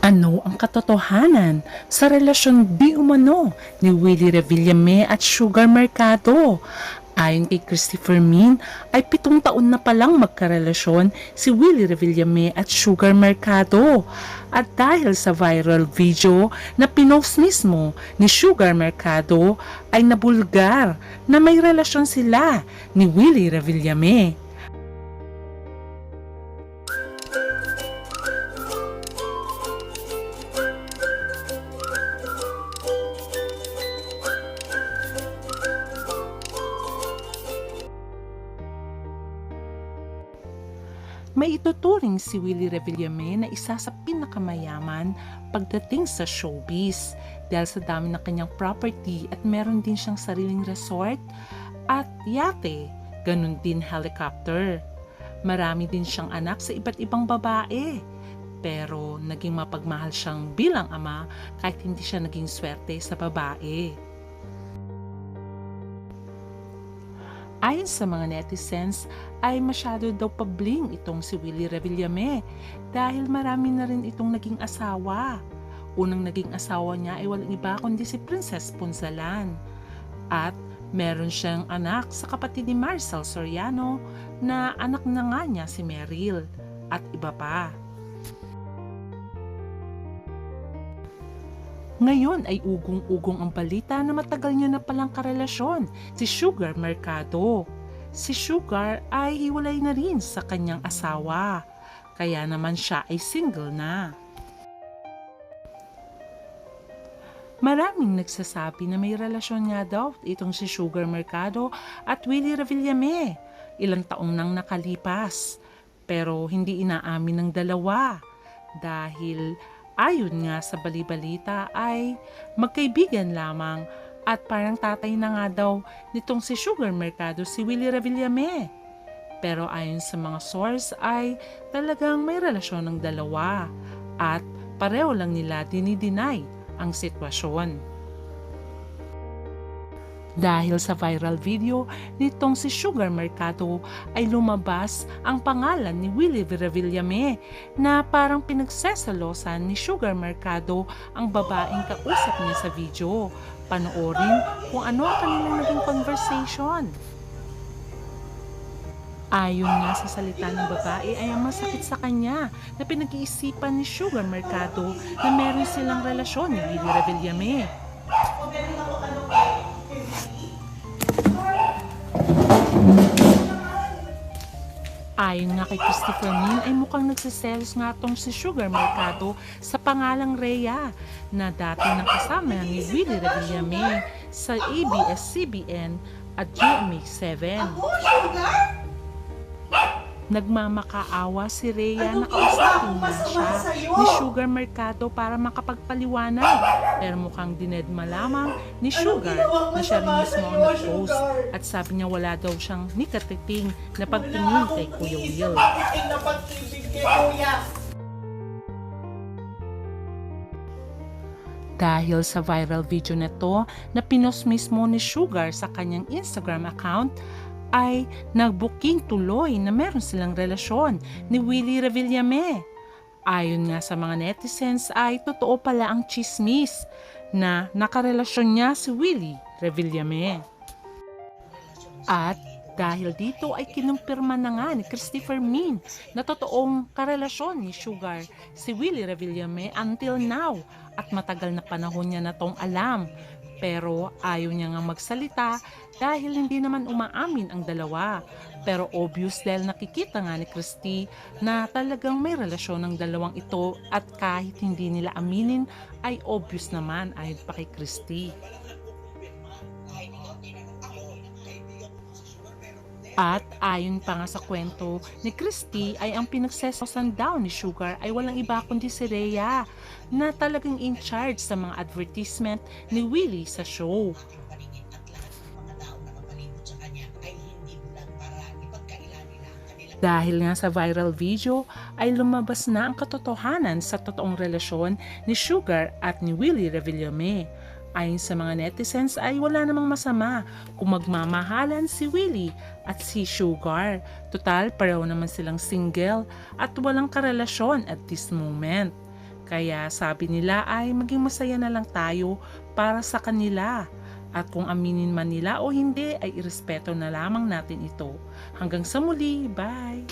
Ano ang katotohanan sa relasyon di umano ni Willie Revillame at Sugar Mercado? Ayon kay Christopher Min, ay pitong taon na palang magkarelasyon si Willie Revillame at Sugar Mercado. At dahil sa viral video na pinost mismo ni Sugar Mercado ay nabulgar na may relasyon sila ni Willie Revillame. May ituturing si Willie Revillame na isa sa pinakamayaman pagdating sa showbiz dahil sa dami ng kanyang property at meron din siyang sariling resort at yate, ganun din helicopter. Marami din siyang anak sa iba't ibang babae. Pero naging mapagmahal siyang bilang ama kahit hindi siya naging swerte sa babae. Ayon sa mga netizens ay masyado daw pabling itong si Willie Revillame dahil marami na rin itong naging asawa. Unang naging asawa niya ay walang iba kundi si Princess Punzalan. At meron siyang anak sa kapatid ni Marcel Soriano na anak na nga niya si Meryl at iba pa. Ngayon ay ugong-ugong ang balita na matagal niya na palang karelasyon si Sugar Mercado. Si Sugar ay hiwalay na rin sa kanyang asawa, kaya naman siya ay single na. Maraming nagsasabi na may relasyon nga daw itong si Sugar Mercado at Willie Revillame. Ilang taong nang nakalipas, pero hindi inaamin ng dalawa dahil ayon nga sa balibalita ay magkaibigan lamang at parang tatay na nga daw nitong si Sugar Mercado si Willie Revillame. Pero ayon sa mga source ay talagang may relasyon ng dalawa at pareho lang nila dinideny ang sitwasyon. Dahil sa viral video nitong si Sugar Mercado ay lumabas ang pangalan ni Willie Revillame na parang pinagsesalosan ni Sugar Mercado ang babaeng kausap niya sa video. Panoorin kung ano ang kanilang naging conversation. Ayon nga sa salita ng babae ay ang masakit sa kanya na pinag-iisipan ni Sugar Mercado na meron silang relasyon ni Willie Revillame. Ayon nga kay Christopher Min ay mukhang nagsiselos nga tong si Sugar Mercado sa pangalang Rhea na dati nang kasama ni Willie Revillame sa ABS-CBN at GMA7. Nagmamakaawa si Rhea na kausapin na siya ni Sugar Mercado para makapagpaliwanag. Pero mukhang dinedma lamang ni Sugar na siya rin mismo ang nag-post. At sabi niya wala daw siyang nikatiting na pagtingin kay Kuya Will. Bakit ay napag-ibig kay Kuya? Dahil sa viral video na to na pinost mismo ni Sugar sa kanyang Instagram account, ay nagbuking tuloy na meron silang relasyon ni Willie Revillame. Ayon nga sa mga netizens ay totoo pala ang chismis na nakarelasyon niya si Willie Revillame. At dahil dito ay kinumpirma na nga ni Christopher Min na totoong karelasyon ni Sugar si Willie Revillame until now at matagal na panahon niya na tong alam. Pero ayaw niya nga magsalita dahil hindi naman umaamin ang dalawa. Pero obvious dahil nakikita nga ni Christy na talagang may relasyon ng dalawang ito at kahit hindi nila aminin ay obvious naman ayon pa kay Christy. At ayon pa nga sa kwento ni Christy ay ang pinagsesosan daw ni Sugar ay walang iba kundi si Rhea na talagang in charge sa mga advertisement ni Willie sa show. Dahil nga sa viral video ay lumabas na ang katotohanan sa totoong relasyon ni Sugar at ni Willie Revillame. Ayon sa mga netizens ay wala namang masama kung magmamahalan si Willie at si Sugar. Total, pareho naman silang single at walang karelasyon at this moment. Kaya sabi nila ay maging masaya na lang tayo para sa kanila. At kung aminin man nila o hindi ay irespeto na lamang natin ito. Hanggang sa muli, bye!